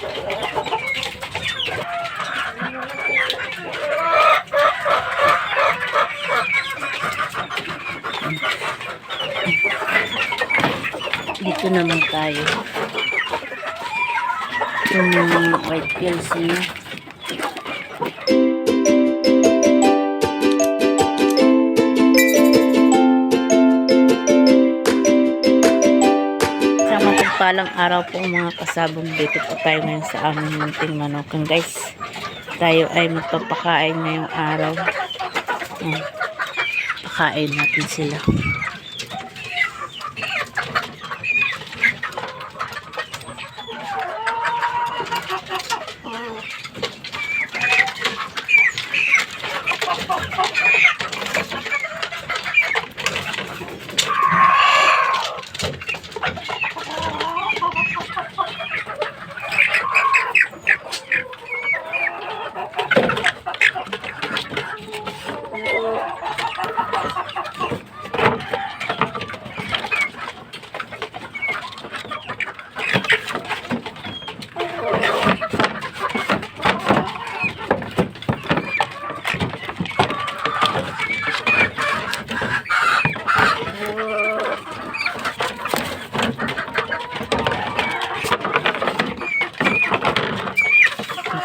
Dito naman tayo. Yung white pills niya. Mapagpalang araw po mga kasabong dito po tayo ngayon sa aming munting manukan guys. Tayo ay magpapakain ngayong araw. Ayan. Pakain natin sila.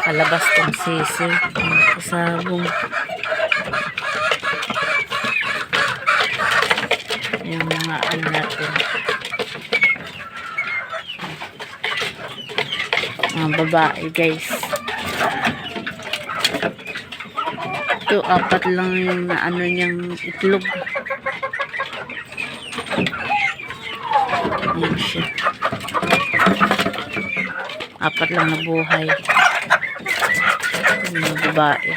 Nakalabas tong sisi. Mga kasabong. Yung mga ano natin. Mga babae guys. Ito, apat lang yung na ano niyang itlog. Ayan siya. Apat lang na buhay. Yung mga babae.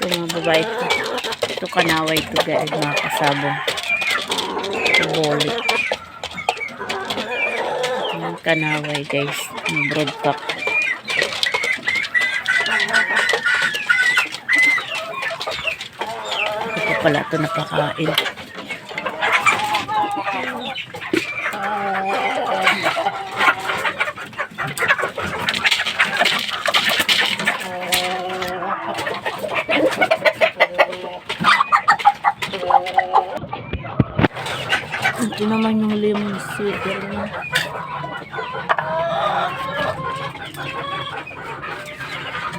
Ito mga babae ito. Ito kanaway ito guys mga kasabong. Ito bolik. Yung kanaway guys. Yung broadcock. Ito pa pala ito napakain. Ito naman yung lemon niya.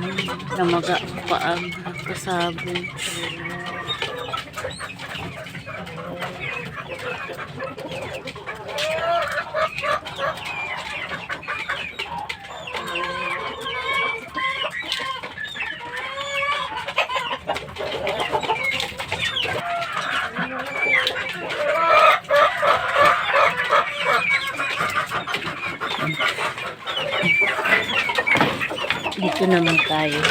Hmm, Namaga pa ang kasabong. Dito naman tayo.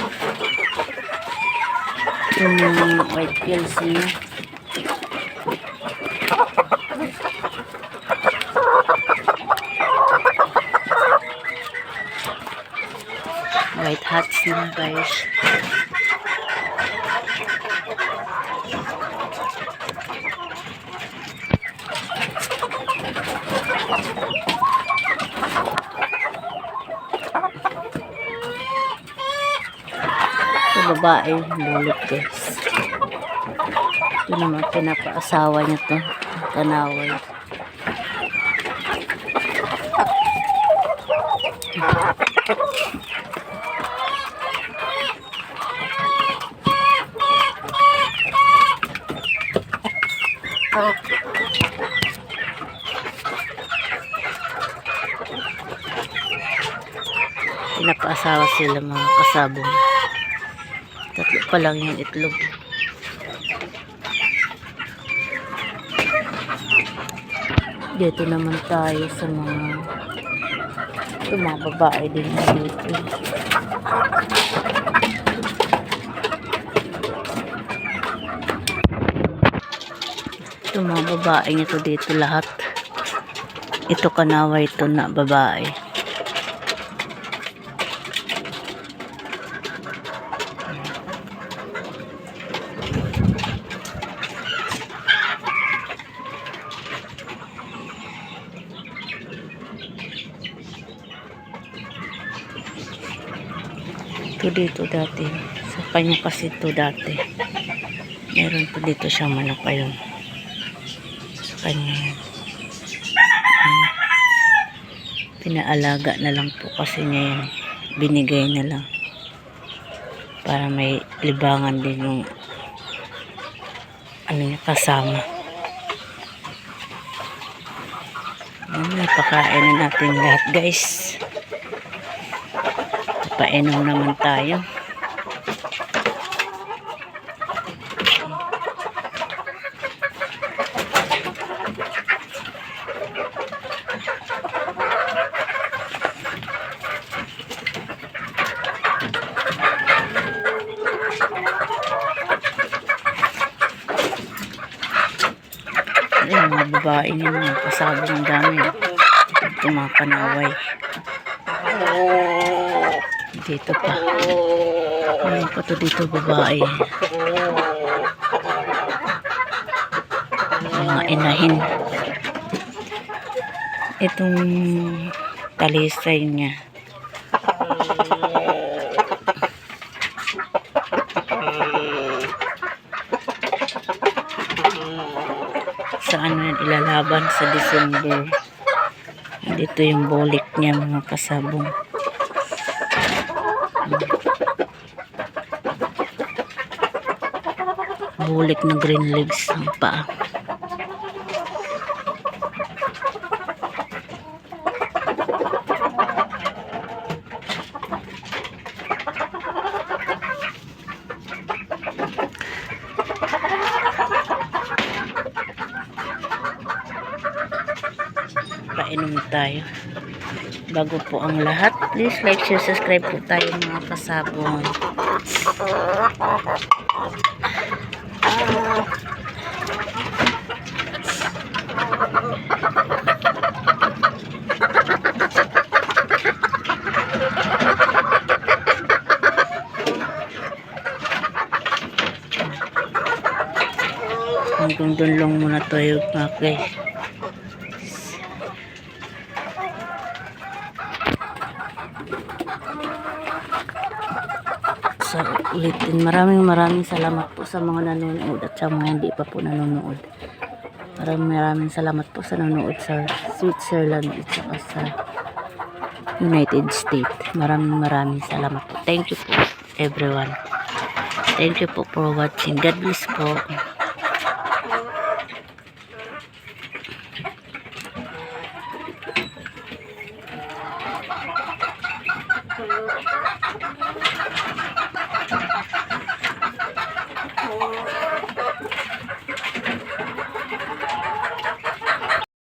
Yung mga white pills niya. White hats na guys. Ito babae, bulit guys. Ito naman pinapaasawa niya to. Tanaway. Pinapaasawa sila mga kasabong. Tatlo pa lang yung itlog. Dito naman tayo sa mga ito mga babae din dito. Ito mga babae nito dito lahat. Ito kanawa ito na babae. To dito dati. Sa kanya kasi to dati. Meron po dito siya manok ayun. Sa kanya yan. Ayun. Pinaalaga na lang po kasi niya yan. Binigay na lang. Para may libangan din yung ano niya kasama. Ayan, napakain na natin lahat guys. Painom naman tayo. Ayun, mga babae niya, mga kasabong dami. Ito mga panaway. Dito pa. Ayun pa to dito babae. Mga inahin. Itong talisay niya. Sa ano yan ilalaban sa December. Dito yung bolik niya mga kasabong. Bulik na green leaves ang paa. Painom tayo. Bago po ang lahat, please like, share, subscribe po tayo mga kasabon. Hanggang doon lang muna tayo mga guys. Sa ulitin, maraming maraming salamat po sa mga nanonood at sa mga hindi pa po nanonood. Maraming maraming salamat po sa nanonood sa Switzerland at saka sa United States. Maraming maraming salamat po. Thank you po everyone. Thank you po for watching. God bless po.